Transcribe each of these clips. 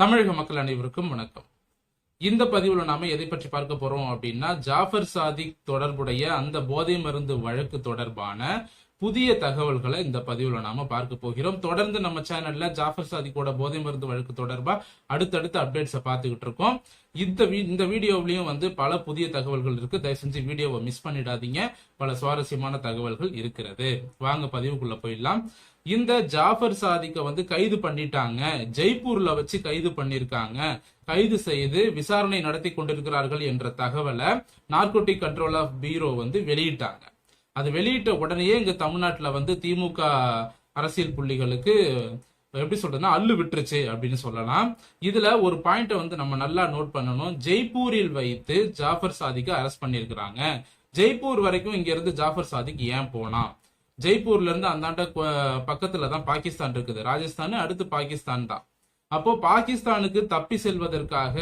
தமிழக மக்கள் அனைவருக்கும் வணக்கம். இந்த பதிவில் நாம எதை பற்றி பார்க்க போறோம் அப்படின்னா ஜாஃபர் சாதிக் தொடர்புடைய அந்த போதை மருந்து வழக்கு தொடர்பான புதிய தகவல்களை இந்த பதிவில் நாம பார்க்க போகிறோம். தொடர்ந்து நம்ம சேனல்ல ஜாஃபர் சாதிக்கோட போதை மருந்து வழக்கு தொடர்பா அடுத்தடுத்த அப்டேட்ஸை பார்த்துக்கிட்டு இருக்கோம். இந்த வீ- இந்த வீடியோவிலையும் வந்து பல புதிய தகவல்கள் இருக்கு. தயவு செஞ்சு வீடியோவை மிஸ் பண்ணிடாதீங்க. பல சுவாரஸ்யமான தகவல்கள் இருக்கிறது. வாங்க பதிவுக்குள்ள போயிடலாம். இந்த ஜாஃபர் சாதிக்க வந்து கைது பண்ணிட்டாங்க. ஜெய்ப்பூர்ல வச்சு கைது பண்ணிருக்காங்க. கைது செய்து விசாரணை நடத்தி கொண்டிருக்கிறார்கள் என்ற தகவலை நார்கோட்டிக் கண்ட்ரோல் ஆஃப் பீரோ வந்து வெளியிட்டாங்க. அது வெளியிட்ட உடனேயே இங்க தமிழ்நாட்டுல வந்து திமுக அரசியல் புள்ளிகளுக்கு எப்படி சொல்றதுன்னா அள்ளு விட்டுருச்சு அப்படின்னு சொல்லலாம். இதுல ஒரு பாயிண்ட வந்து நம்ம நல்லா நோட் பண்ணணும். ஜெய்ப்பூரில் வைத்து ஜாஃபர் சாதிக்கு அரெஸ்ட் பண்ணியிருக்கிறாங்க ஜெய்ப்பூர் வரைக்கும் இங்க இருந்து ஜாஃபர் சாதிக்கு ஏன் போனான் ஜெய்ப்பூர்ல இருந்து அந்தாண்ட பக்கத்தில் பக்கத்துல தான் பாகிஸ்தான் இருக்குது. ராஜஸ்தான் அடுத்து பாகிஸ்தான் தான். அப்போ பாகிஸ்தானுக்கு தப்பி செல்வதற்காக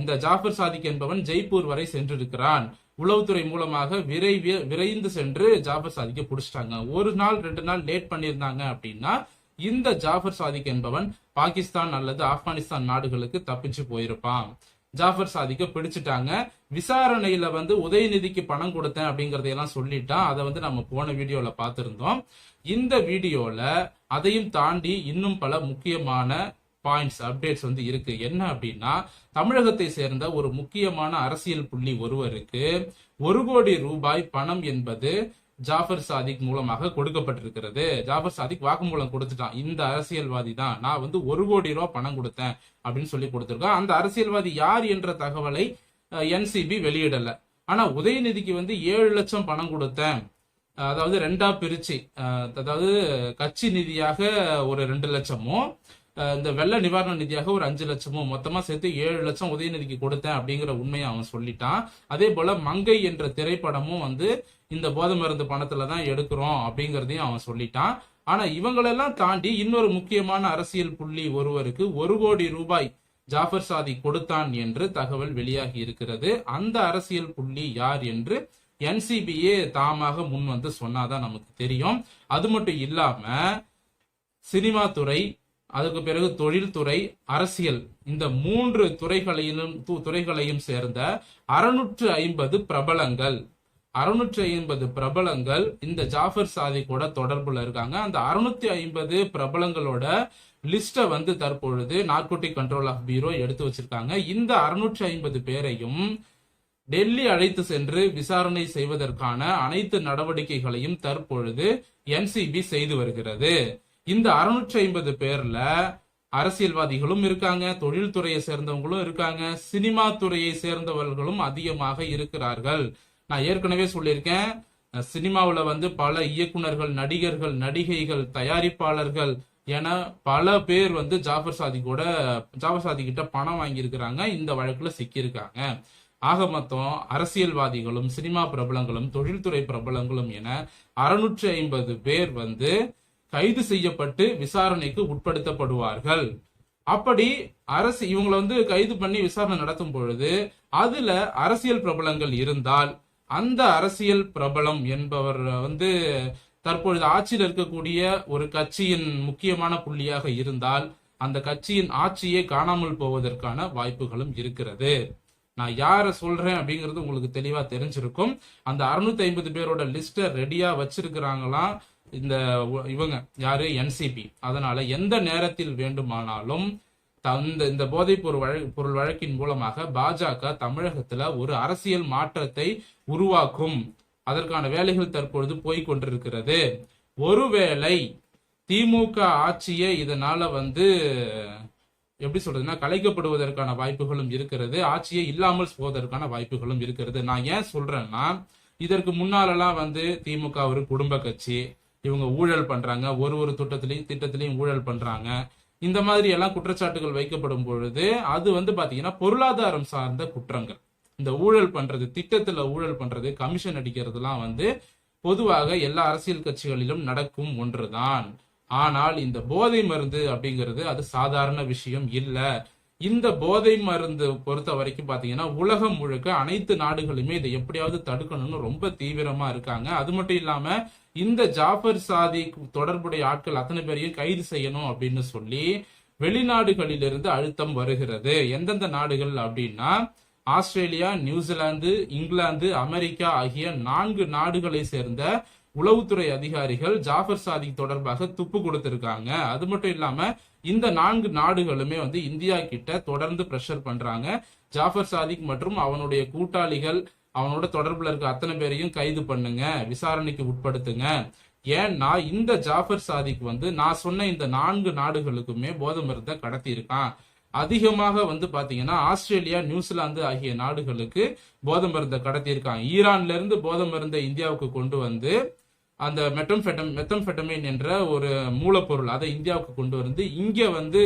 இந்த ஜாஃபர் சாதிக் என்பவன் ஜெய்ப்பூர் வரை சென்றிருக்கிறான். உளவுத்துறை மூலமாக விரைவி விரைந்து சென்று ஜாஃபர் சாதிக்க பிடிச்சிட்டாங்க. ஒரு நாள் ரெண்டு நாள் லேட் பண்ணியிருந்தாங்க அப்படின்னா இந்த ஜாஃபர் சாதிக் என்பவன் பாகிஸ்தான் அல்லது ஆப்கானிஸ்தான் நாடுகளுக்கு தப்பிச்சு போயிருப்பான். ஜாஃபர் சாதிக்க பிடிச்சிட்டாங்க. விசாரணையில வந்து உதயநிதிக்கு பணம் கொடுத்தேன் அப்படிங்கறதையெல்லாம் சொல்லிட்டான். அதை வந்து நம்ம போன வீடியோல பார்த்திருந்தோம். இந்த வீடியோல அதையும் தாண்டி இன்னும் பல முக்கியமான பாயிண்ட்ஸ் அப்டேட்ஸ் வந்து இருக்கு. என்ன அப்படின்னா தமிழகத்தை சேர்ந்த ஒரு முக்கியமான அரசியல் புள்ளி ஒருவருக்கு ஒரு கோடி ரூபாய் பணம் என்பது ஜாஃபர் சாதிக் மூலமாக கொடுக்கப்பட்டிருக்கிறது. ஜாஃபர் சாதிக் வாக்குமூலம் கொடுத்துட்டான். இந்த அரசியல்வாதி தான். நான் வந்து ஒரு கோடி ரூபா பணம் கொடுத்தேன் அப்படின்னு சொல்லி கொடுத்துருக்கான் அந்த அரசியல்வாதி யார் என்ற தகவலை என்சிபி வெளியிடல. ஆனா உதயநிதிக்கு வந்து ஏழு லட்சம் பணம் கொடுத்தேன். அதாவது ரெண்டா பிரிச்சு அதாவது கட்சி நிதியாக ஒரு ரெண்டு லட்சமும் இந்த வெள்ள நிவாரண நிதியாக ஒரு அஞ்சு லட்சமும் மொத்தமா சேர்த்து ஏழு லட்சம் உதயநிதிக்கு கொடுத்தேன் அப்படிங்கிற உண்மையை அவன் சொல்லிட்டான். அதே போல மங்கை என்ற திரைப்படமும் வந்து இந்த போதை மருந்து பணத்துல தான் எடுக்கிறோம் அப்படிங்கறதையும் அவன் சொல்லிட்டான். ஆனா இவங்களெல்லாம் தாண்டி இன்னொரு முக்கியமான அரசியல் புள்ளி ஒருவருக்கு ஒரு கோடி ரூபாய் ஜாஃபர் சாதி கொடுத்தான் என்று தகவல் வெளியாகி இருக்கிறது. அந்த அரசியல் புள்ளி யார் என்று என்சிபியே தாமாக முன் வந்து சொன்னாதான் நமக்கு தெரியும். அது மட்டும் இல்லாம சினிமா துறை அதுக்கு பிறகு தொழில்துறை அரசியல் இந்த மூன்று துறைகளையும் துறைகளையும் சேர்ந்த அறுநூற்று ஐம்பது பிரபலங்கள் அறுநூற்றி ஐம்பது பிரபலங்கள் இந்த ஜாஃபர் சாதி கூட தொடர்புல இருக்காங்க. அந்த அறுநூத்தி ஐம்பது பிரபலங்களோட லிஸ்ட வந்து தற்பொழுது நார்கோட்டிக் கண்ட்ரோல் ஆஃப் பீரோ எடுத்து வச்சிருக்காங்க. இந்த அறுநூற்றி ஐம்பது பேரையும் டெல்லி அழைத்து சென்று விசாரணை செய்வதற்கான அனைத்து நடவடிக்கைகளையும் தற்பொழுது என்சிபி செய்து வருகிறது. இந்த அறுநூற்றி ஐம்பது பேர்ல அரசியல்வாதிகளும் இருக்காங்க தொழில்துறையை சேர்ந்தவங்களும் இருக்காங்க சினிமா துறையை சேர்ந்தவர்களும் அதிகமாக இருக்கிறார்கள். நான் ஏற்கனவே சொல்லியிருக்கேன் சினிமாவில் வந்து பல இயக்குனர்கள் நடிகர்கள் நடிகைகள் தயாரிப்பாளர்கள் என பல பேர் வந்து ஜாஃபர் சாதி கூட ஜாஃபர் சாதி கிட்ட பணம் வாங்கியிருக்கிறாங்க இந்த வழக்குல சிக்கியிருக்காங்க. ஆக மொத்தம் அரசியல்வாதிகளும் சினிமா பிரபலங்களும் தொழில்துறை பிரபலங்களும் என அறுநூற்றி ஐம்பது பேர் வந்து கைது செய்யப்பட்டு விசாரணைக்கு உட்படுத்தப்படுவார்கள். அப்படி அரசு இவங்களை வந்து கைது பண்ணி விசாரணை நடத்தும் பொழுது அதுல அரசியல் பிரபலங்கள் இருந்தால் அந்த அரசியல் பிரபலம் என்பவர் வந்து தற்பொழுது ஆட்சியில் இருக்கக்கூடிய ஒரு கட்சியின் முக்கியமான புள்ளியாக இருந்தால் அந்த கட்சியின் ஆட்சியே காணாமல் போவதற்கான வாய்ப்புகளும் இருக்கிறது. நான் யார சொல்றேன் அப்படிங்கிறது உங்களுக்கு தெளிவா தெரிஞ்சிருக்கும். அந்த 650 ஐம்பது பேரோட லிஸ்ட ரெடியா வச்சிருக்கிறாங்களாம் இந்த இவங்க யாரு? என்சிபி. அதனால எந்த நேரத்தில் வேண்டுமானாலும் தந்த இந்த போதைப் பொருள் வழ- பொருள் வழக்கின் மூலமாக பாஜக தமிழகத்துல ஒரு அரசியல் மாற்றத்தை உருவாக்கும். அதற்கான வேலைகள் தற்பொழுது போய்கொண்டிருக்கிறது ஒருவேளை திமுக ஆட்சியே இதனால வந்து எப்படி சொல்றதுன்னா கலைக்கப்படுவதற்கான வாய்ப்புகளும் இருக்கிறது. ஆட்சியே இல்லாமல் போவதற்கான வாய்ப்புகளும் இருக்கிறது. நான் ஏன் சொல்றேன்னா இதற்கு முன்னாலெல்லாம் வந்து திமுக ஒரு குடும்ப கட்சி. இவங்க ஊழல் பண்றாங்க. ஒரு ஒரு திட்டத்திலையும் திட்டத்திலையும் ஊழல் பண்றாங்க. இந்த மாதிரி எல்லாம் குற்றச்சாட்டுகள் வைக்கப்படும் பொழுது அது வந்து பாத்தீங்கன்னா பொருளாதாரம் சார்ந்த குற்றங்கள். இந்த ஊழல் பண்றது திட்டத்துல ஊழல் பண்றது கமிஷன் அடிக்கிறதுலாம் வந்து பொதுவாக எல்லா அரசியல் கட்சிகளிலும் நடக்கும் ஒன்றுதான். ஆனால் இந்த போதை மருந்து அப்படிங்கிறது அது சாதாரண விஷயம் இல்ல. இந்த போதை மருந்து பொறுத்த வரைக்கும் பாத்தீங்கன்னா உலகம் முழுக்க அனைத்து நாடுகளுமே இதை எப்படியாவது தடுக்கணும்னு ரொம்ப தீவிரமா இருக்காங்க. அது மட்டும் இல்லாம இந்த ஜாஃபர் சாதி தொடர்புடைய ஆட்கள் அத்தனை பேரையும் கைது செய்யணும் அப்படின்னு சொல்லி வெளிநாடுகளிலிருந்து அழுத்தம் வருகிறது. எந்தெந்த நாடுகள் அப்படின்னா ஆஸ்திரேலியா நியூசிலாந்து இங்கிலாந்து அமெரிக்கா ஆகிய நான்கு நாடுகளை சேர்ந்த உளவுத்துறை அதிகாரிகள் ஜாஃபர் சாதிக் தொடர்பாக துப்பு கொடுத்திருக்காங்க. அது மட்டும் இல்லாம இந்த நான்கு நாடுகளுமே வந்து இந்தியா கிட்ட தொடர்ந்து பிரஷர் பண்றாங்க. ஜாஃபர் சாதிக் மற்றும் அவனுடைய கூட்டாளிகள் அவனோட தொடர்புல இருக்க அத்தனை பேரையும் கைது பண்ணுங்க விசாரணைக்கு உட்படுத்துங்க. ஏன்னா இந்த ஜாஃபர் சாதிக்கு வந்து நான் சொன்ன இந்த நான்கு நாடுகளுக்குமே போதை மருந்தை கடத்தி இருக்கான் அதிகமாக வந்து பாத்தீங்கன்னா ஆஸ்திரேலியா நியூசிலாந்து ஆகிய நாடுகளுக்கு போதை மருந்தை கடத்தியிருக்கான். ஈரான்ல இருந்து போதை மருந்தை இந்தியாவுக்கு கொண்டு வந்து அந்த மெட்டம்ஃபெட்டம் மெத்தம்ஃபெட்டமின் என்ற ஒரு மூலப்பொருள் அதை இந்தியாவுக்கு கொண்டு வந்து இங்க வந்து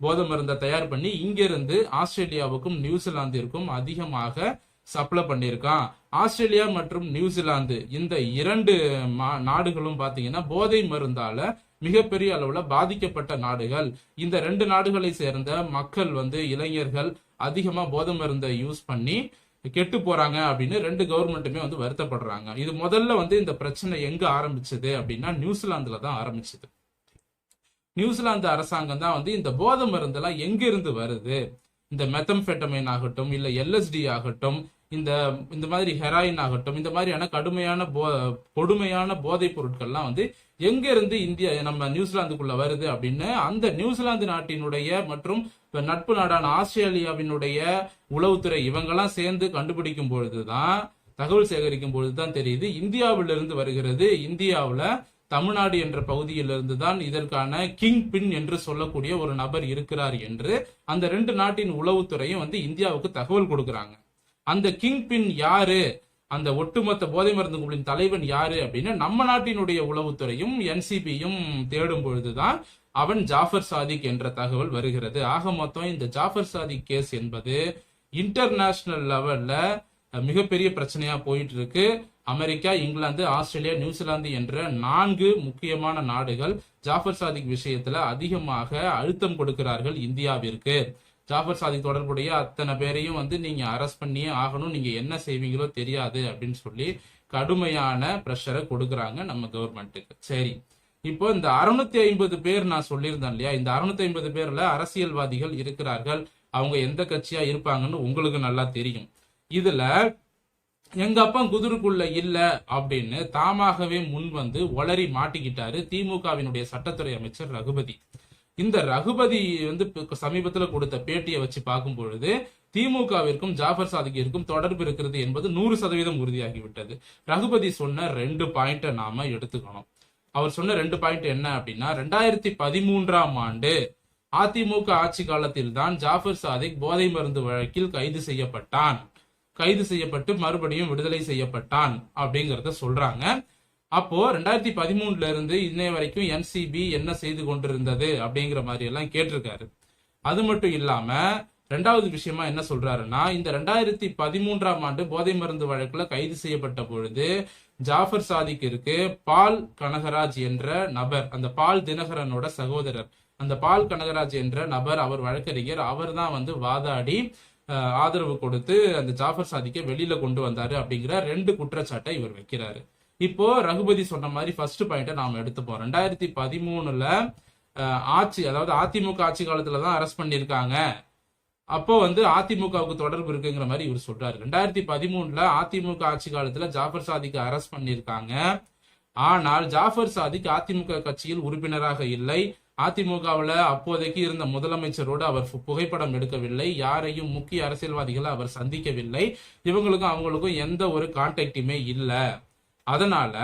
போதை மருந்தை தயார் பண்ணி இங்கிருந்து ஆஸ்திரேலியாவுக்கும் நியூசிலாந்திற்கும் அதிகமாக சப்ளை பண்ணியிருக்கான். ஆஸ்திரேலியா மற்றும் நியூசிலாந்து இந்த இரண்டு மா- நாடுகளும் பார்த்தீங்கன்னா போதை மருந்தால மிகப்பெரிய அளவுல பாதிக்கப்பட்ட நாடுகள். இந்த ரெண்டு நாடுகளை சேர்ந்த மக்கள் வந்து இளைஞர்கள் அதிகமா போதை மருந்தை யூஸ் பண்ணி கெட்டு போறாங்க அப்படின்னு ரெண்டு கவர்மெண்ட்டுமே வந்து வருத்தப்படுறாங்க. இது முதல்ல வந்து இந்த பிரச்சனை எங்க ஆரம்பிச்சது அப்படின்னா நியூசிலாந்துல தான் ஆரம்பிச்சது. நியூசிலாந்து அரசாங்கம் தான் வந்து இந்த போதை மருந்தெல்லாம் எங்க இருந்து வருது? இந்த மெத்தம்ஃபெட்டமைன் ஆகட்டும் இல்லை எல்எஸ்டி ஆகட்டும் இந்த இந்த மாதிரி ஹெராயின் ஆகட்டும் இந்த மாதிரியான கடுமையான போ கொடுமையான போதைப் பொருட்கள்லாம் வந்து எங்கேருந்து இந்தியா நம்ம நியூசிலாந்துக்குள்ள வருது அப்படின்னு அந்த நியூசிலாந்து நாட்டினுடைய மற்றும் நட்பு நாடான ஆஸ்திரேலியாவினுடைய உளவுத்துறை இவங்கெல்லாம் சேர்ந்து கண்டுபிடிக்கும் பொழுதுதான் தகவல் சேகரிக்கும் பொழுதுதான் தெரியுது. இந்தியாவிலிருந்து வருகிறது இந்தியாவில் தமிழ்நாடு என்ற பகுதியிலிருந்து தான் இதற்கான கிங் பின் என்று சொல்லக்கூடிய ஒரு நபர் இருக்கிறார் என்று அந்த ரெண்டு நாட்டின் உளவுத்துறையும் வந்து இந்தியாவுக்கு தகவல் கொடுக்குறாங்க. அந்த கிங் பின் யாரு? அந்த ஒட்டுமொத்த போதை மருந்து குழுவின் தலைவன் யாரு அப்படின்னு நம்ம நாட்டினுடைய உளவுத்துறையும் என்சிபியும் தேடும் பொழுதுதான் அவன் ஜாஃபர் சாதிக் என்ற தகவல் வருகிறது. ஆக மொத்தம் இந்த ஜாஃபர் சாதிக் கேஸ் என்பது இன்டர்நேஷனல் லெவல்ல மிகப்பெரிய பிரச்சனையா போயிட்டு இருக்கு. அமெரிக்கா இங்கிலாந்து ஆஸ்திரேலியா நியூசிலாந்து என்ற நான்கு முக்கியமான நாடுகள் ஜாஃபர் சாதிக் விஷயத்துல அதிகமாக அழுத்தம் கொடுக்கிறார்கள் இந்தியாவிற்கு. ஜாஃபர் சாதிக் தொடர்புடைய அத்தனை பேரையும் வந்து நீங்க அரெஸ்ட் பண்ணியே ஆகணும் நீங்க என்ன செய்வீங்களோ தெரியாது அப்படின்னு சொல்லி கடுமையான ப்ரெஷரை கொடுக்குறாங்க நம்ம கவர்மெண்ட்டுக்கு சரி இப்போ இந்த அறுநூத்தி ஐம்பது பேர் நான் சொல்லியிருந்தேன் இல்லையா? இந்த அறுநூத்தி ஐம்பது பேர்ல அரசியல்வாதிகள் இருக்கிறார்கள். அவங்க எந்த கட்சியா இருப்பாங்கன்னு உங்களுக்கு நல்லா தெரியும். இதுல எங்க அப்பா குதிருக்குள்ள இல்ல அப்படின்னு தாமாகவே முன் வந்து ஒளரி மாட்டிக்கிட்டாரு திமுகவினுடைய சட்டத்துறை அமைச்சர் ரகுபதி. இந்த ரகுபதி வந்து சமீபத்துல கொடுத்த பேட்டியை வச்சு பார்க்கும் பொழுது திமுகவிற்கும் ஜாஃபர் சாதிக்கிற்கும் தொடர்பு இருக்கிறது என்பது நூறு சதவீதம் உறுதியாகிவிட்டது. ரகுபதி சொன்ன ரெண்டு பாயிண்ட நாம எடுத்துக்கணும். அவர் சொன்ன ரெண்டு பாயிண்ட் என்ன அப்படின்னா ரெண்டாயிரத்தி பதிமூன்றாம் ஆண்டு அதிமுக ஆட்சி காலத்தில் தான் ஜாஃபர் சாதிக் போதை மருந்து வழக்கில் கைது செய்யப்பட்டான். கைது செய்யப்பட்டு மறுபடியும் விடுதலை செய்யப்பட்டான் அப்படிங்கறத சொல்றாங்க. அப்போ ரெண்டாயிரத்தி பதிமூணுல இருந்து இன்னைய வரைக்கும் என்சிபி என்ன செய்து கொண்டிருந்தது அப்படிங்கிற மாதிரி எல்லாம் கேட்டிருக்காரு. அது மட்டும் இல்லாம ரெண்டாவது விஷயமா என்ன சொல்றாருன்னா இந்த ரெண்டாயிரத்தி பதிமூன்றாம் ஆண்டு போதை மருந்து வழக்குல கைது செய்யப்பட்ட பொழுது ஜாஃபர் சாதிக்கிற்கு பால் கனகராஜ் என்ற நபர் அந்த பால் தினகரனோட சகோதரர். அந்த பால் கனகராஜ் என்ற நபர் அவர் வழக்கறிஞர். அவர் தான் வந்து வாதாடி ஆதரவு கொடுத்து அந்த ஜாஃபர் சாதிக்கை வெளியில கொண்டு வந்தாரு அப்படிங்கிற ரெண்டு குற்றச்சாட்டை இவர் வைக்கிறாரு. இப்போ ரகுபதி சொன்ன மாதிரி ஃபர்ஸ்ட் பாயிண்ட நாம எடுத்துப்போம் ரெண்டாயிரத்தி பதிமூணுல ஆட்சி அதாவது அதிமுக ஆட்சி காலத்துல தான் அரெஸ்ட் பண்ணியிருக்காங்க. அப்போ வந்து அதிமுகவுக்கு தொடர்பு இருக்குங்கிற மாதிரி இவர் சொல்றாரு. ரெண்டாயிரத்தி பதிமூணுல அதிமுக ஆட்சி காலத்துல ஜாஃபர் சாதிக்கு அரெஸ்ட் பண்ணியிருக்காங்க. ஆனால் ஜாஃபர் சாதிக் அதிமுக கட்சியில் உறுப்பினராக இல்லை. அதிமுகவில் அப்போதைக்கு இருந்த முதலமைச்சரோடு அவர் புகைப்படம் எடுக்கவில்லை. யாரையும் முக்கிய அரசியல்வாதிகளை அவர் சந்திக்கவில்லை. இவங்களுக்கும் அவங்களுக்கும் எந்த ஒரு கான்டாக்டுமே இல்லை. அதனால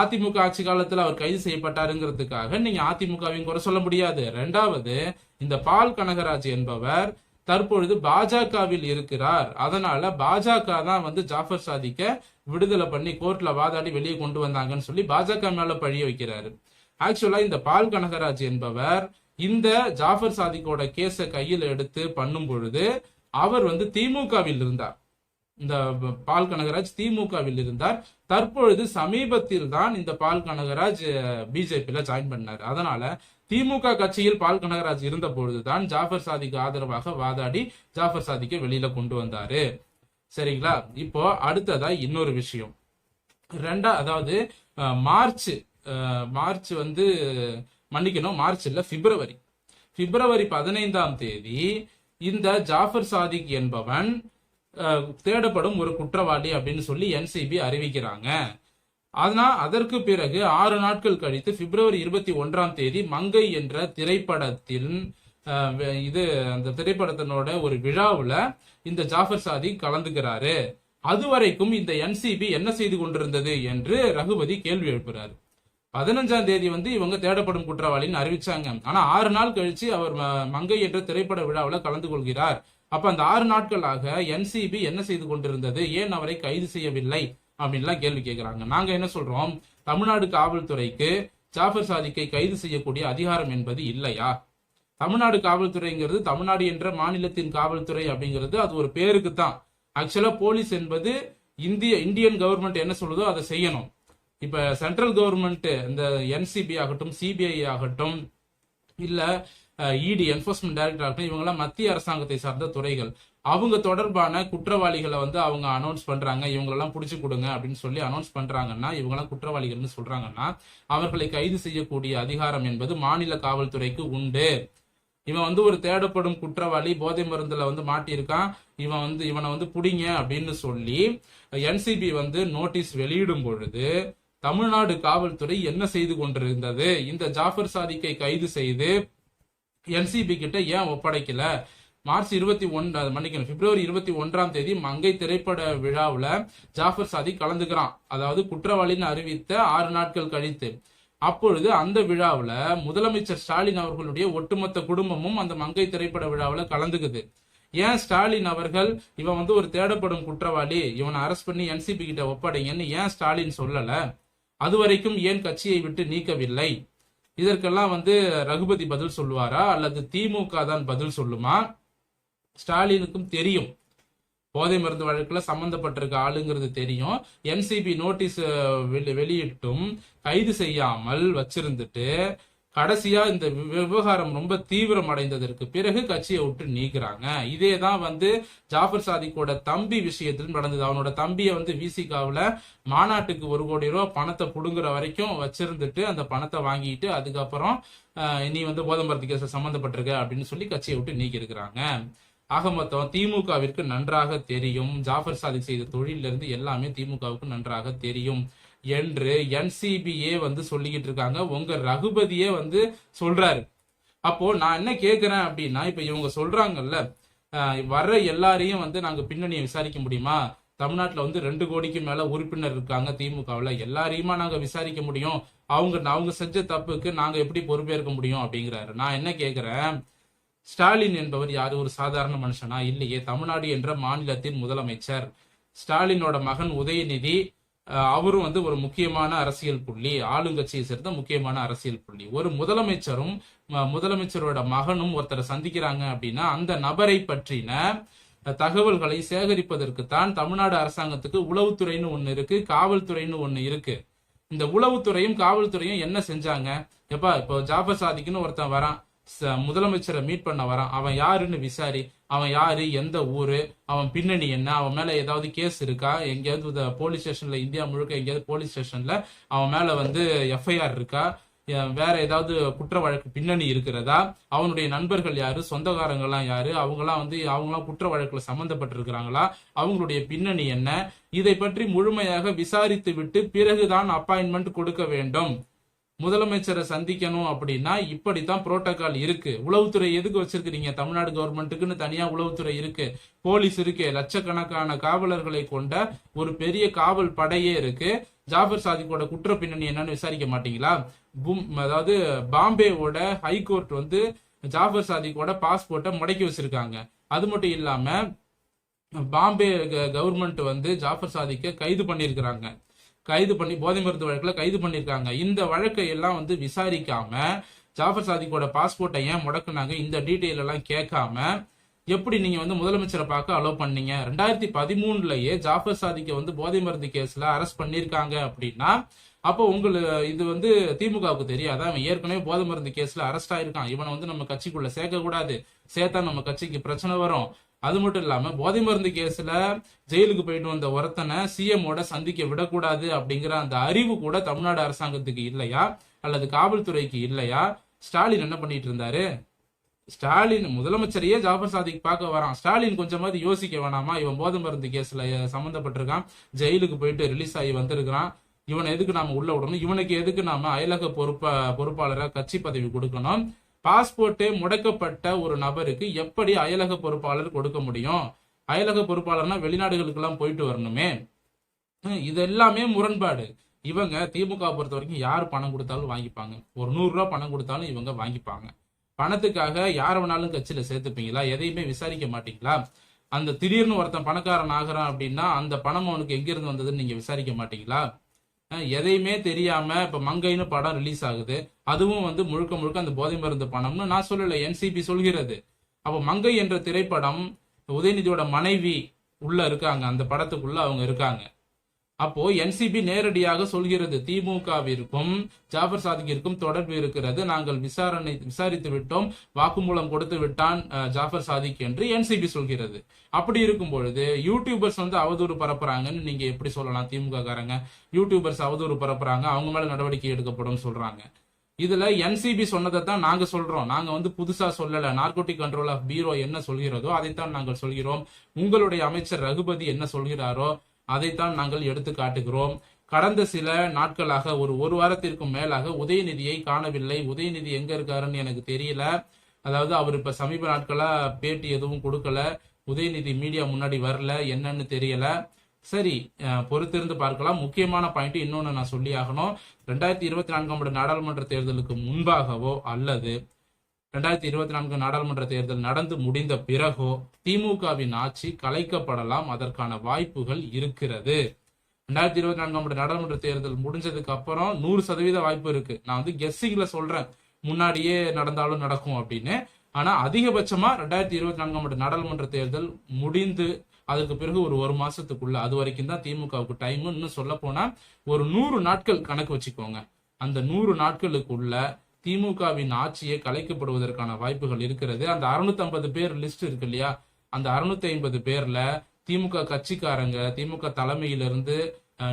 அதிமுக ஆட்சி காலத்தில் அவர் கைது செய்யப்பட்டாருங்கிறதுக்காக நீங்க அதிமுகவையும் குறை சொல்ல முடியாது. ரெண்டாவது இந்த பால் கனகராஜ் என்பவர் தற்பொழுது பாஜகவில் இருக்கிறார். அதனால பாஜக தான் வந்து ஜாஃபர் சாதிக்க விடுதலை பண்ணி கோர்ட்ல வாதாடி வெளியே கொண்டு வந்தாங்கன்னு சொல்லி பாஜக மேல பழிய வைக்கிறாரு. ஆக்சுவலா இந்த பால் கனகராஜ் என்பவர் இந்த ஜாஃபர் சாதிக்கோட கேஸை கையில் எடுத்து பண்ணும் பொழுது அவர் வந்து திமுகவில் இருந்தார். இந்த பால் கனகராஜ் திமுகவில் இருந்தார். தற்பொழுது சமீபத்தில் தான் இந்த பால் கனகராஜ் பிஜேபியில ஜாயின் பண்ணார். அதனால திமுக கட்சியில் பால் கனகராஜ் இருந்த பொழுதுதான் ஜாஃபர் சாதிக்கு ஆதரவாக வாதாடி ஜாஃபர் சாதிக்கு வெளியில கொண்டு வந்தாரு. சரிங்களா? இப்போ அடுத்ததா இன்னொரு விஷயம். ரெண்டா அதாவது மார்ச் மார்ச் வந்து மன்னிக்கணும் மார்ச் இல்ல பிப்ரவரி. பிப்ரவரி பதினைந்தாம் தேதி இந்த ஜாஃபர் சாதிக் என்பவன் தேடப்படும் ஒரு குற்றவாளி அப்படின்னு சொல்லி என்சிபி அறிவிக்கிறாங்க. ஆனால் அதற்கு பிறகு ஆறு நாட்கள் கழித்து பிப்ரவரி இருபத்தி ஒன்றாம் தேதி மங்கை என்ற திரைப்படத்தில் இது அந்த திரைப்படத்தினோட ஒரு விழாவில் இந்த ஜாஃபர் சாதிக் கலந்துக்கிறாரு. அதுவரைக்கும் இந்த என்சிபி என்ன செய்து கொண்டிருந்தது என்று ரகுபதி கேள்வி எழுப்புறாரு. பதினஞ்சாம் தேதி வந்து இவங்க தேடப்படும் குற்றவாளின்னு அறிவிச்சாங்க. ஆனா ஆறு நாள் கழிச்சு அவர் மங்கை என்ற திரைப்பட விழாவில் கலந்து கொள்கிறார். அப்ப அந்த ஆறு நாட்களாக என்சிபி என்ன செய்து கொண்டிருந்தது? ஏன் அவரை கைது செய்யவில்லை? அப்படின்லாம் கேள்வி கேட்கிறாங்க நாங்க என்ன சொல்றோம்? தமிழ்நாடு காவல்துறைக்கு ஜாஃபர் சாதிக்கை கைது செய்யக்கூடிய அதிகாரம் என்பது இல்லையா? தமிழ்நாடு காவல்துறைங்கிறது தமிழ்நாடு என்ற மாநிலத்தின் காவல்துறை அப்படிங்கிறது அது ஒரு பேருக்கு தான் ஆக்சுவலா போலீஸ் என்பது இந்திய இந்தியன் கவர்மெண்ட் என்ன சொல்லுதோ அதை செய்யணும். இப்ப சென்ட்ரல் கவர்மெண்ட் இந்த என்சிபி ஆகட்டும் சிபிஐ ஆகட்டும் இல்ல இடி என்போர்ஸ்மெண்ட் டைரக்டர் ஆகட்டும் இவங்கெல்லாம் மத்திய அரசாங்கத்தை சார்ந்த துறைகள். அவங்க தொடர்பான குற்றவாளிகளை வந்து அவங்க அனௌன்ஸ் பண்றாங்க. இவங்களெல்லாம் பிடிச்சு கொடுங்க அப்படின்னு சொல்லி அனௌன்ஸ் பண்றாங்கன்னா இவங்கெல்லாம் குற்றவாளிகள்னு சொல்றாங்கன்னா அவர்களை கைது செய்யக்கூடிய அதிகாரம் என்பது மாநில காவல்துறைக்கு உண்டு. இவன் வந்து ஒரு தேடப்படும் குற்றவாளி போதை மருந்துல வந்து மாட்டியிருக்கான். இவன் வந்து இவனை வந்து பிடிங்க அப்படின்னு சொல்லி என்சிபி வந்து நோட்டீஸ் வெளியிடும் பொழுது தமிழ்நாடு காவல்துறை என்ன செய்து கொண்டிருந்தது? இந்த ஜாஃபர் சாதிக்கை கைது செய்து என்சிபி கிட்ட ஏன் ஒப்படைக்கல? மார்ச் இருபத்தி ஒன்று மன்னிக்கணும் பிப்ரவரி இருபத்தி ஒன்றாம் தேதி மங்கை திரைப்பட விழாவில் ஜாஃபர் சாதி கலந்துக்கிறான். அதாவது குற்றவாளின்னு அறிவித்த ஆறு நாட்கள் கழித்து. அப்பொழுது அந்த விழாவில் முதலமைச்சர் ஸ்டாலின் அவர்களுடைய ஒட்டுமொத்த குடும்பமும் அந்த மங்கை திரைப்பட விழாவில் கலந்துக்குது. ஏன் ஸ்டாலின் அவர்கள் இவன் வந்து ஒரு தேடப்படும் குற்றவாளி இவனை அரெஸ்ட் பண்ணி என்சிபி கிட்ட ஒப்படைங்கன்னு ஏன் ஸ்டாலின் சொல்லலை? அது வரைக்கும் ஏன் கட்சியை விட்டு நீக்கவில்லை? இதற்கெல்லாம் வந்து ரகுபதி பதில் சொல்லுவாரா? அல்லது திமுக தான் பதில் சொல்லுமா? ஸ்டாலினுக்கும் தெரியும். போதை மருந்து வழக்குல சம்பந்தப்பட்டிருக்க ஆளுங்கிறது தெரியும். என்சிபி நோட்டீஸ் வெளியிட்டும் கைது செய்யாமல் வச்சிருந்துட்டு கடைசியா இந்த விவகாரம் ரொம்ப தீவிரம் அடைந்ததற்கு பிறகு கட்சியை விட்டு நீக்கிறாங்க. இதே தான் வந்து ஜாஃபர் சாதிக்கோட தம்பி விஷயத்தில் நடந்தது. அவனோட தம்பியை வந்து விசிகாவில் மாநாட்டுக்கு ஒரு கோடி ரூபா பணத்தை புடுங்குற வரைக்கும் வச்சிருந்துட்டு அந்த பணத்தை வாங்கிட்டு அதுக்கப்புறம் நீ வந்து போதம்பரத்து மருந்து கேஸ் அப்படின்னு சொல்லி கட்சியை விட்டு நீக்கி இருக்கிறாங்க ஆக மொத்தம் திமுகவிற்கு நன்றாக தெரியும். ஜாஃபர் சாதிக் செய்த தொழிலிருந்து எல்லாமே திமுகவுக்கு நன்றாக தெரியும். என்று என்சிபியே வந்து சொல்லிக்கிட்டு இருக்காங்க. உங்க ரகுபதியே வந்து சொல்றாரு. அப்போ நான் என்ன கேட்கிறேன் அப்படின்னா இப்ப இவங்க சொல்றாங்கல்ல வர்ற எல்லாரையும் வந்து நாங்க பின்னணியை விசாரிக்க முடியுமா? தமிழ்நாட்டில் வந்து ரெண்டு கோடிக்கு மேல உறுப்பினர் இருக்காங்க திமுகவில். எல்லாரையுமா நாங்க விசாரிக்க முடியும்? அவங்க அவங்க செஞ்ச தப்புக்கு நாங்க எப்படி பொறுப்பேற்க முடியும் அப்படிங்கிறாரு. நான் என்ன கேட்கிறேன் ஸ்டாலின் என்பவர் யாரு? ஒரு சாதாரண மனுஷனா? இல்லையே. தமிழ்நாடு என்ற மாநிலத்தின் முதலமைச்சர். ஸ்டாலினோட மகன் உதயநிதி. அவரும் வந்து ஒரு முக்கியமான அரசியல் புள்ளி ஆளுங்கட்சியை சேர்ந்த முக்கியமான அரசியல் புள்ளி. ஒரு முதலமைச்சரும் ம- முதலமைச்சரோட மகனும் ஒருத்தரை சந்திக்கிறாங்க அப்படின்னா அந்த நபரை பற்றின தகவல்களை சேகரிப்பதற்கு தான் தமிழ்நாடு அரசாங்கத்துக்கு உளவுத்துறைன்னு ஒண்ணு இருக்கு காவல்துறைன்னு ஒண்ணு இருக்கு. இந்த உளவுத்துறையும் காவல்துறையும் என்ன செஞ்சாங்க? எப்பா இப்போ ஜாஃபர் சாதிக்குன்னு ஒருத்தன் வரான். முதலமைச்சரை மீட் பண்ண வரான். அவன் யாருன்னு விசாரி. அவன் யாரு? எந்த ஊரு? அவன் பின்னணி என்ன? அவன் மேல ஏதாவது கேஸ் இருக்கா? எங்கேயாவது போலீஸ் ஸ்டேஷன்ல இந்தியா முழுக்க எங்கேயாவது போலீஸ் ஸ்டேஷன்ல அவன் மேல வந்து எஃப்ஐஆர் இருக்கா? வேற ஏதாவது குற்ற வழக்கு பின்னணி இருக்கிறதா? அவனுடைய நண்பர்கள் யாரு? சொந்தக்காரங்கள்லாம் யாரு? அவங்களாம் வந்து அவங்களாம் குற்ற வழக்குல சம்மந்தப்பட்டிருக்கிறாங்களா? அவங்களுடைய பின்னணி என்ன? இதை பற்றி முழுமையாக விசாரித்து விட்டு பிறகுதான் அப்பாயின்மெண்ட் கொடுக்க வேண்டும். முதலமைச்சரை சந்திக்கணும் அப்படின்னா இப்படித்தான் புரோட்டோகால் இருக்கு. உளவுத்துறை எதுக்கு வச்சிருக்கிறீங்க? தமிழ்நாடு கவர்மெண்ட்டுக்குன்னு தனியா உளவுத்துறை இருக்கு. போலீஸ் இருக்கு. லட்சக்கணக்கான காவலர்களை கொண்ட ஒரு பெரிய காவல் படையே இருக்கு. ஜாஃபர் சாதிக்கோட குற்ற பின்னணி என்னன்னு விசாரிக்க மாட்டீங்களா? பும் அதாவது பாம்பேவோட ஹைகோர்ட் வந்து ஜாஃபர் சாதிக்கோட பாஸ்போர்ட்டை முடக்கி வச்சிருக்காங்க. அது மட்டும் இல்லாம பாம்பே கவர்மெண்ட் வந்து ஜாஃபர் சாதிக்க கைது பண்ணியிருக்கிறாங்க. கைது பண்ணி போதை மருந்து வழக்குல கைது பண்ணியிருக்காங்க இந்த வழக்கை எல்லாம் வந்து விசாரிக்காம ஜாஃபர் சாதிக்கோட பாஸ்போர்ட்டை ஏன் முடக்குனாங்க? இந்த டீட்டெயில் எல்லாம் கேட்காம எப்படி நீங்க வந்து முதலமைச்சரை பார்க்க அலோவ் பண்ணீங்க? ரெண்டாயிரத்தி பதிமூணுலயே ஜாஃபர் சாதிக்க வந்து போதை மருந்து கேஸ்ல அரெஸ்ட் பண்ணிருக்காங்க அப்படின்னா அப்போ உங்களுக்கு இது வந்து திமுகவுக்கு தெரியாதா? அவன் ஏற்கனவே போதை மருந்து கேஸ்ல அரெஸ்ட் ஆயிருக்கான். இவனை வந்து நம்ம கட்சிக்குள்ள சேர்க்க கூடாது சேர்த்தா நம்ம கட்சிக்கு பிரச்சனை வரும். அது மட்டும் இல்லாம போதை மருந்து கேஸ்ல ஜெயிலுக்கு போயிட்டு வந்த ஒருத்தனை சிஎம் ஓட சந்திக்க விடக்கூடாது அப்படிங்கிற அந்த அறிவு கூட தமிழ்நாடு அரசாங்கத்துக்கு இல்லையா? அல்லது காவல்துறைக்கு இல்லையா? ஸ்டாலின் என்ன பண்ணிட்டு இருந்தாரு? ஸ்டாலின் முதலமைச்சரையே ஜாஃபர் சாதிக் பார்க்க வரான். ஸ்டாலின் கொஞ்சமாவது யோசிக்க வேணாமா? இவன் போதை மருந்து கேஸ்ல சம்பந்தப்பட்டிருக்கான். ஜெயிலுக்கு போயிட்டு ரிலீஸ் ஆகி வந்திருக்கிறான். இவனை எதுக்கு நாம உள்ள விடணும்? இவனுக்கு எதுக்கு நாம அயலக பொறுப்பா பொறுப்பாளராக கட்சி பதவி கொடுக்கணும்? பாஸ்போர்ட்டே முடக்கப்பட்ட ஒரு நபருக்கு எப்படி அயலக பொறுப்பாளர் கொடுக்க முடியும்? அயலக பொறுப்பாளர்னா வெளிநாடுகளுக்கெல்லாம் போயிட்டு வரணுமே. இது எல்லாமே முரண்பாடு. இவங்க திமுக பொறுத்த வரைக்கும் யார் பணம் கொடுத்தாலும் வாங்கிப்பாங்க. ஒரு நூறு பணம் கொடுத்தாலும் இவங்க வாங்கிப்பாங்க. பணத்துக்காக யார் வேணாலும் கட்சியில சேர்த்துப்பீங்களா? எதையுமே விசாரிக்க மாட்டீங்களா? அந்த திடீர்னு ஒருத்தன் பணக்காரன் ஆகுறான் அப்படின்னா அந்த பணம் அவனுக்கு எங்கிருந்து வந்ததுன்னு நீங்க விசாரிக்க மாட்டீங்களா? எதையுமே தெரியாம இப்ப மங்கைன்னு படம் ரிலீஸ் ஆகுது. அதுவும் வந்து முழுக்க முழுக்க அந்த போதை மருந்து பணம்னு நான் சொல்லல என்சிபி சொல்கிறது. அப்ப மங்கை என்ற திரைப்படம் உதயநிதியோட மனைவி உள்ள இருக்காங்க அந்த படத்துக்குள்ள அவங்க இருக்காங்க. அப்போ என்சிபி நேரடியாக சொல்கிறது திமுகவிற்கும் ஜாஃபர் சாதிக்கிற்கும் தொடர்பு இருக்கிறது. நாங்கள் விசாரணை விசாரித்து விட்டோம். வாக்குமூலம் கொடுத்து விட்டான் ஜாஃபர் சாதிக் என்று என்சிபி சொல்கிறது. அப்படி இருக்கும் பொழுது யூடியூபர்ஸ் வந்து அவதூறு பரப்புறாங்கன்னு நீங்க எப்படி சொல்லலாம் திமுக காரங்க யூடியூபர்ஸ் அவதூறு பரப்புறாங்க அவங்க மேல நடவடிக்கை எடுக்கப்படும் சொல்றாங்க. இதுல என்சிபி சொன்னதை தான் நாங்க சொல்றோம். நாங்க வந்து புதுசா சொல்லல. நார்கோட்டிக் கண்ட்ரோல் ஆஃப் பீரோ என்ன சொல்கிறதோ அதைத்தான் நாங்கள் சொல்கிறோம். உங்களுடைய அமைச்சர் ரகுபதி என்ன சொல்கிறாரோ அதைத்தான் நாங்கள் எடுத்து காட்டுகிறோம். கடந்த சில நாட்களாக ஒரு ஒரு வாரத்திற்கும் மேலாக உதயநிதியை காணவில்லை. உதயநிதி எங்க இருக்காருன்னு எனக்கு தெரியல. அதாவது அவர் இப்ப சமீப நாட்களா பேட்டி எதுவும் கொடுக்கல. உதயநிதி மீடியா முன்னாடி வரல. என்னன்னு தெரியல. சரி பொறுத்திருந்து பார்க்கலாம். முக்கியமான பாயிண்ட் இன்னொன்னு நான் சொல்லி ஆகணும். ரெண்டாயிரத்தி இருபத்தி நான்காம் ஆண்டு நாடாளுமன்ற தேர்தலுக்கு முன்பாகவோ அல்லது ரெண்டாயிரத்தி இருபத்தி நான்கு நாடாளுமன்ற தேர்தல் நடந்து முடிந்த பிறகோ திமுகவின் ஆட்சி கலைக்கப்படலாம். அதற்கான வாய்ப்புகள் இருக்கிறது. ரெண்டாயிரத்தி இருபத்தி நான்காம் நாடாளுமன்ற தேர்தல் முடிஞ்சதுக்கு அப்புறம் நூறு சதவீத வாய்ப்பு இருக்கு. நான் வந்து கெஸ்ஸிங்ல சொல்றேன். முன்னாடியே நடந்தாலும் நடக்கும் அப்படின்னு. ஆனா அதிகபட்சமா ரெண்டாயிரத்தி இருபத்தி நான்காம் நாடாளுமன்ற தேர்தல் முடிந்து அதுக்கு பிறகு ஒரு ஒரு மாசத்துக்குள்ள அது வரைக்கும் தான் திமுகவுக்கு டைம் இன்னும் சொல்ல போனா ஒரு நூறு நாட்கள் கணக்கு வச்சுக்கோங்க. அந்த நூறு நாட்களுக்குள்ள திமுகவின் ஆட்சியே கலைக்கப்படுவதற்கான வாய்ப்புகள் இருக்கிறது. அந்த 650 பேர் லிஸ்ட் இருக்கு இல்லையா? அந்த 650 பேர்ல திமுக கட்சிக்காரங்க திமுக தலைமையிலிருந்து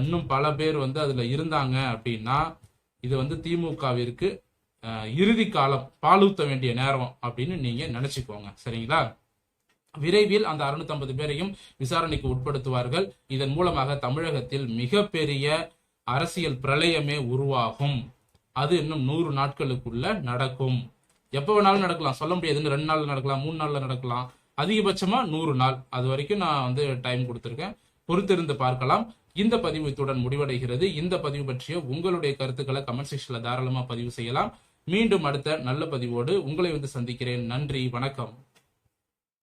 இன்னும் பல பேர் வந்து அதுல இருந்தாங்க அப்படின்னா இது வந்து திமுகவிற்கு இறுதி காலம் பாலூத்த வேண்டிய நேரம் அப்படின்னு நீங்க நினைச்சுக்கோங்க. சரிங்களா? விரைவில் அந்த 650 பேரையும் விசாரணைக்கு உட்படுத்துவார்கள். இதன் மூலமாக தமிழகத்தில் மிகப்பெரிய அரசியல் பிரளயமே உருவாகும். அது இன்னும் நூறு நாட்களுக்குள்ள நடக்கும். எப்போ வேணாலும் நடக்கலாம். சொல்ல முடியாதுன்னு ரெண்டு நாள்ல நடக்கலாம் மூணு நாள்ல நடக்கலாம். அதிகபட்சமா நூறு நாள். அது வரைக்கும் நான் வந்து டைம் கொடுத்துருக்கேன். பொறுத்திருந்து பார்க்கலாம். இந்த பதிவு இத்துடன் முடிவடைகிறது. இந்த பதிவு பற்றிய உங்களுடைய கருத்துக்களை கமெண்ட் செக்ஷன்ல தாராளமா பதிவு செய்யலாம். மீண்டும் அடுத்த நல்ல பதிவோடு உங்களை வந்து சந்திக்கிறேன். நன்றி. வணக்கம்.